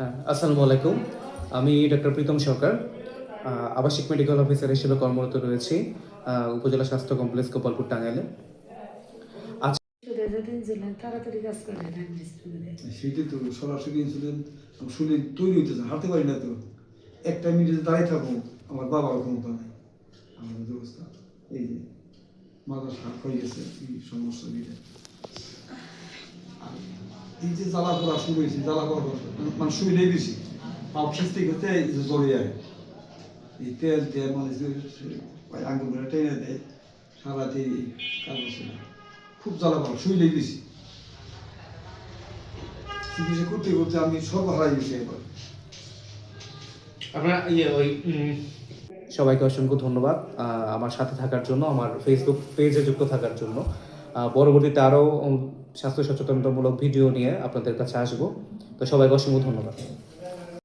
হ্যাঁ আসসালামু আলাইকুম। আমি ডক্টর প্রীতম সরকার আবাসিক মেডিকেল অফিসার হিসেবে কর্মরত রয়েছি উপজেলা স্বাস্থ্য কমপ্লেক্স গোপালপুর টাঙ্গাইলে। তাড়াতাড়ি কাজ করে সেটাই তো সরাসরি ইনসুলিন শুনে তৈরি হইতেছে হাঁটতে পারি না তো। একটা মিনিটে দাঁড়িয়ে আমার বাবার ক্ষমতা নেই। আমাদের অবস্থা এই যে মাথা সাপ হয়ে গেছে এই সমস্যা আর এই জ্বালা করা শুরু হয়েছে জ্বালা করা মানে শুইলেই বেশি। পাও খিস্তে খেতে জড়িয়ে যায় এই তেল তেল মানে আঙ্গুল টেনে দেয় সারাতে কাজ খুব জ্বালা করা শুইলেই বেশি। চিকিৎসা করতে করতে আমি সব হারাই গেছি এবার। আপনার ইয়ে ওই সবাইকে অসংখ্য ধন্যবাদ আমার সাথে থাকার জন্য আমার ফেসবুক পেজে যুক্ত থাকার জন্য। পরবর্তীতে আরও স্বাস্থ্য সচেতনতামূলক ভিডিও নিয়ে আপনাদের কাছে আসব। তো সবাইকে অসংখ্য ধন্যবাদ।